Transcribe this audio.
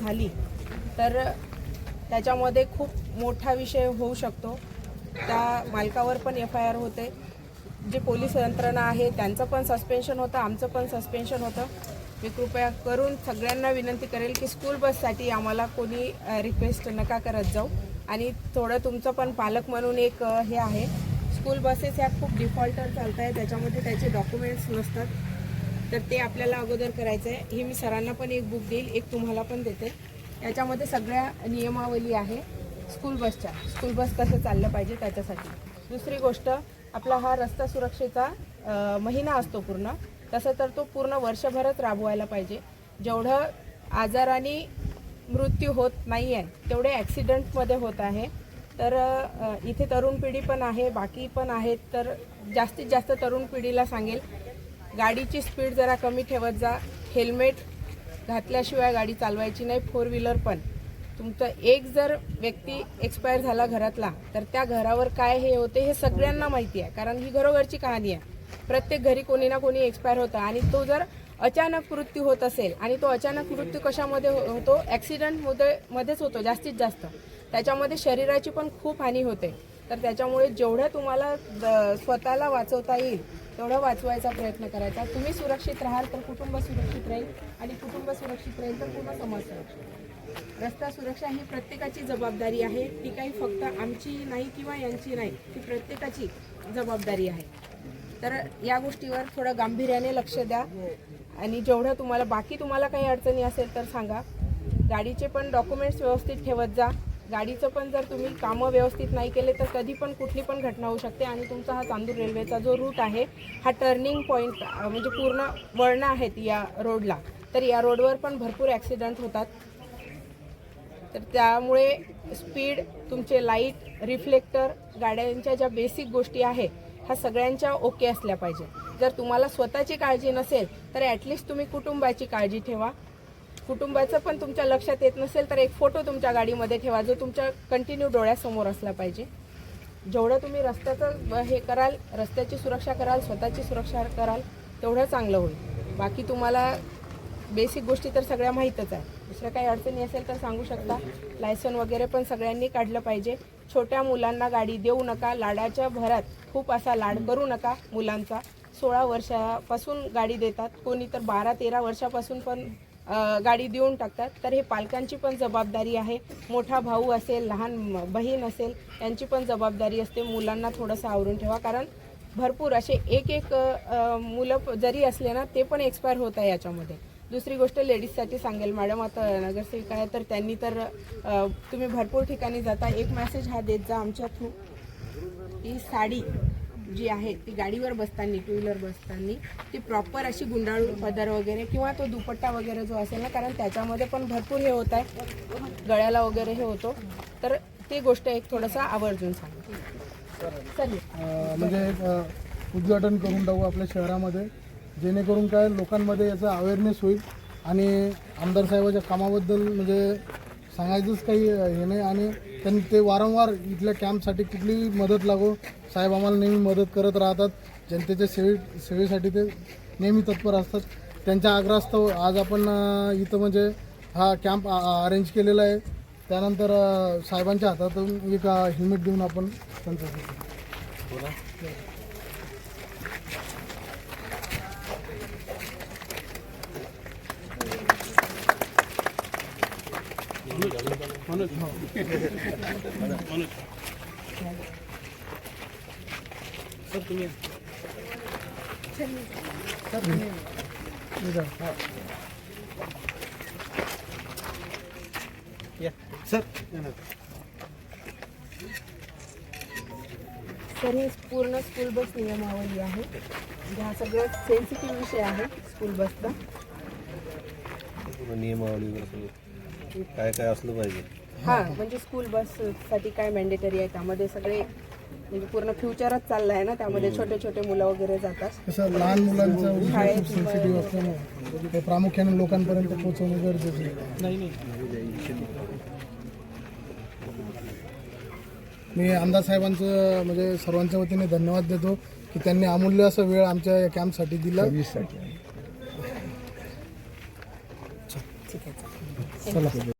झाली. तर त्याच्यामध्ये खूप मोठा विषय होऊ शकतो. त्या मालकावर पण एफ आय आर होते. जे पोलीस यंत्रणा आहे त्यांचं पण सस्पेन्शन होतं आमचं पण सस्पेन्शन होतं. मी कृपया करून सगळ्यांना विनंती करेल की स्कूल बससाठी आम्हाला कोणी रिक्वेस्ट नका करत जाऊ. आणि थोडं तुमचं पण पालक म्हणून एक हे आहे. स्कूल बसेस ह्या खूप डिफॉल्टर चालत आहे त्याच्यामध्ये त्याचे डॉक्युमेंट्स नसतात. तर ते आपल्याला अगोदर करायचं आहे ही मी सरांना पण एक बुक देईल एक तुम्हाला पण देते. याच्यामध्ये सगळ्या नियमावली आहे स्कूल बसच्या. स्कूल बस कसं चाललं पाहिजे त्याच्यासाठी. दुसरी गोष्ट आपला हा रस्ता सुरक्षेचा महिना असतो पूर्ण. तसं तर तो पूर्ण वर्षभरच राबवायला पाहिजे. जेवढं आजाराने मृत्यू होत नाही आहे तेवढे ॲक्सिडेंटमध्ये होत आहे. तर इथे तरुण पिढी पण आहे बाकी पण आहेत तर जास्तीत जास्त तरुण पिढीला सांगेल गाडीची स्पीड जरा कमी ठेवत जा. हेल्मेट घातल्याशिवाय गाडी चालवायची नाही फोर व्हीलर पण. तुमचं एक जर व्यक्ती एक्सपायर झाला घरातला तर त्या घरावर काय हे होते हे सगळ्यांना माहिती आहे कारण ही घरोघरची कहाणी आहे. प्रत्येक घरी कोणी ना कोणी एक्सपायर होतं आणि तो जर अचानक मृत्यू होत असेल आणि तो अचानक मृत्यू कशामध्ये हो- होतो ॲक्सिडेंटमध्ये मध्येच होतो जास्तीत जास्त. त्याच्यामध्ये शरीराची पण खूप हानी होते. तर त्याच्यामुळे जेवढं तुम्हाला स्वतःला वाचवता येईल तेवढं वाचवायचा प्रयत्न करायचा. तुम्ही सुरक्षित राहाल तर कुटुंब सुरक्षित राहील आणि कुटुंब सुरक्षित राहील तर पूर्ण समाज सुरक्षित रस्ता सुरक्षा ही प्रत्येकाची जबाबदारी आहे. ती काही फक्त आमची नाही किंवा यांची नाही ती प्रत्येकाची जबाबदारी आहे. तर या गोष्टीवर थोडं गांभीर्याने लक्ष द्या आणि जेवढं तुम्हाला बाकी तुम्हाला काही अडचणी असेल तर सांगा. गाडीचे पण डॉक्युमेंट्स व्यवस्थित ठेवत जा. गाडीचं पण जर तुम्ही कामं व्यवस्थित नाही केले तर कधी पण कुठली पण घटना होऊ शकते आणि तुमचा हा चांदूर रेल्वेचा जो रूट आहे हा टर्निंग पॉईंट म्हणजे पूर्ण वळणं आहेत या रोडला तर या रोडवर पण भरपूर ॲक्सिडंट होतात. तर त्यामुळे स्पीड तुमचे लाइट रिफ्लेक्टर गाड्यांच्या ज्या बेसिक गोष्टी आहे ह्या सगळ्यांच्या ओके असल्या पाहिजे जर तुम्हाला स्वतःची काळजी नसेल तर ॲटलिस्ट तुम्ही कुटुंबाची काळजी ठेवा. कुटुंबाचं पण तुमच्या लक्षात येत नसेल तर एक फोटो तुमच्या गाडीमध्ये ठेवा जो तुमच्या कंटिन्यू डोळ्यासमोर असला पाहिजे. जेवढं तुम्ही रस्त्याचं ब- हे कराल रस्त्याची सुरक्षा कराल स्वतःची सुरक्षा कराल तेवढं चांगलं होईल. बाकी तुम्हाला बेसिक गोष्टी तर सगळ्या माहीतच आहे. दुसऱ्या काही अडचणी असेल तर सांगू शकता. लायसन वगैरे पण सगळ्यांनी काढलं पाहिजे. छोट्या मुलांना गाडी देऊ नका. लाडाच्या भरात खूप असा लाड करू नका मुलांचा. सोळा वर्षापासून गाडी देतात. कोणी तर बारा तेरा वर्षापासून पण गाडी देऊन टाकतात. तर हे पालकांची पण जबाबदारी आहे. मोठा भाऊ असेल लहान बहीण असेल यांची पण जबाबदारी असते. मुलांना थोडंसं आवरून ठेवा. कारण भरपूर असे एक एक मुलं जरी असले ना ते पण एक्सपायर होत आहे याच्यामध्ये. दुसरी गोष्ट लेडीजसाठी सांगेल. मॅडम आता नगरसेविका आहे तर त्यांनी तर तुम्ही भरपूर ठिकाणी जाता. एक मेसेज हा देत जा आमच्या थ्रू. ही साडी जी आहे ती गाडीवर बसताना टू व्हीलर बसताना ती प्रॉपर अशी गुंडाळून पदर वगैरे किंवा तो दुपट्टा वगैरे जो असेल ना कारण त्याच्यामध्ये पण भरपूर हे होत आहे. गळ्याला वगैरे हे होतो. तर ती गोष्ट एक थोडंसं आवर्जून सांगा चल म्हणजे उद्घाटन करून टाकू आपल्या शहरामध्ये. जेणेकरून काय लोकांमध्ये याचा अवेअरनेस होईल. आणि आमदार साहेबाच्या कामाबद्दल म्हणजे सांगायचंच काही हे नाही. आणि पण ते वारंवार इथल्या कॅम्पसाठी कुठलीही मदत लागो. साहेब आम्हाला नेहमी मदत करत राहतात. जनतेच्या सेवे सेवेसाठी ते नेहमी तत्पर असतात. त्यांच्या आग्रहास्तव आज आपण इथं म्हणजे हा कॅम्प अरेंज केलेला आहे. त्यानंतर साहेबांच्या हातातून एक हेल्मेट देऊन आपण त्यांचं तर ही पूर्ण स्कूल बस नियमावली आहे. म्हणजे हा सगळ्यात सेन्सिटिव्ह विषय आहे स्कूल बसचा. पूर्ण नियमावली काय काय असलं पाहिजे? हा म्हणजे स्कूल बससाठी काय मॅन्डेटरी आहे त्यामध्ये सगळे म्हणजे पूर्ण फ्युचरच चाललं आहे ना त्यामध्ये छोटे छोटे मुलं वगैरे जातात. कसं लहान मुलांचा विषय खूप असल्यामुळे ते प्रामुख्याने लोकांपर्यंत पोहोचवणं गरजेचं आहे. मी आमदार साहेबांचं म्हणजे सर्वांच्या वतीने धन्यवाद देतो की त्यांनी अमूल्य असा वेळ आमच्या या कॅम्पसाठी दिला. चला.